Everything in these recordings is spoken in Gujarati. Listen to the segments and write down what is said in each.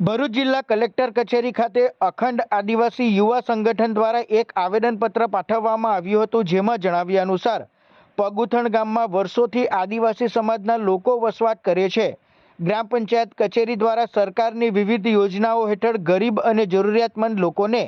ભરૂચ જિલ્લા કલેક્ટર કચેરી ખાતે અખંડ આદિવાસી યુવા સંગઠન દ્વારા એક આવેદનપત્ર પાઠવવામાં આવ્યું હતું, જેમાં જણાવ્યા અનુસાર, પગુથણ ગામમાં વર્ષોથી આદિવાસી સમાજના લોકો વસવાટ કરે છે. ગ્રામ પંચાયત કચેરી દ્વારા સરકારની વિવિધ યોજનાઓ હેઠળ ગરીબ અને જરૂરિયાતમંદ લોકોને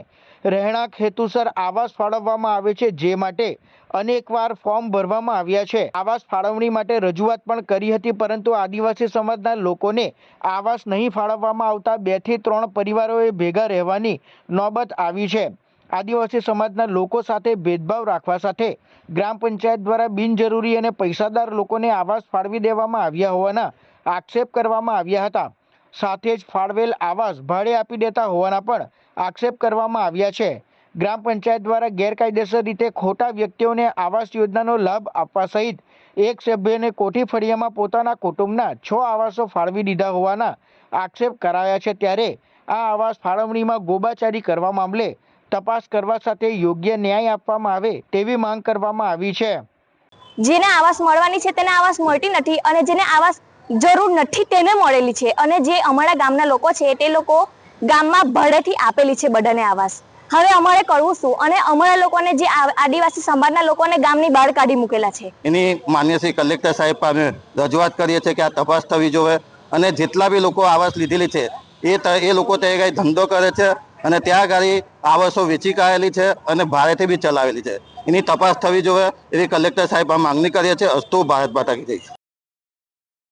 રહેણાંક હેતુસર આવાસ ફાળવવામાં આવે છે, જે માટે અનેકવાર ફોર્મ ભરવામાં આવ્યા છે. આવાસ ફાળવણી માટે રજૂઆત પણ કરી હતી, પરંતુ આદિવાસી સમાજના લોકોને આવાસ નહીં ફાળવવામાં આવતા બેથી ત્રણ પરિવારોએ ભેગા રહેવાની નોબત આવી છે. આદિવાસી સમાજના લોકો સાથે ભેદભાવ રાખવા સાથે ગ્રામ પંચાયત દ્વારા બિનજરૂરી અને પૈસાદાર લોકોને આવાસ ફાળવી દેવામાં આવ્યા હોવાના આક્ષેપ કરવામાં આવ્યા હતા. સાથે જ ફાળવેલ આવાસ ભાડે આપી દેતા હોવાના પણ આક્ષેપ કરવામાં આવ્યા છે. ગ્રામ પંચાયત દ્વારા ગેરકાયદેસર રીતે ખોટા વ્યક્તિઓને આવાસ યોજનાનો લાભ આપવા સહિત એક સભ્યને કોઠી ફળિયામાં પોતાના કુટુંબના છ આવાસો ફાળવી દીધા હોવાના આક્ષેપ કરાયા છે. ત્યારે આ આવાસ ફાળવણીમાં ગોબાચારી કરવા મામલે તપાસ કરવા સાથે યોગ્ય ન્યાય આપવામાં આવે તેવી માંગ કરવામાં આવી છે. જેને આવાસ મળવાની છે તેને આવાસ મળતી નથી અને જેને આવાસ જરૂર નથી તેને મળેલી છે. અને જે અમારા ગામના લોકો છે, તે લોકો ગામમાં ભાડેથી આપેલી છે બધાને આવાસ. હવે અમારે કરવું શું? અને અમારા લોકોને જે આદિવાસી સમાજના લોકોને ગામની બહાર કાઢી મૂકેલા છે. એની માન્ય શ્રી કલેક્ટર સાહેબ પાસે રજૂઆત કરીએ છીએ કે આ તપાસ થવી જોઈએ અને જેટલા બી લોકો આવાસ લીધેલી છે, એ એ લોકો ત્યાં આગળ ધંધો કરે છે અને ત્યાં આગળ આવાસો વેચી કાઢેલી છે અને ભાડેથી બી ચલાવેલી છે. એની તપાસ થવી જોઈએ એવી કલેક્ટર સાહેબ આ માંગણી કરીએ છીએ. અસ્તુ ભારત માતા કી જય.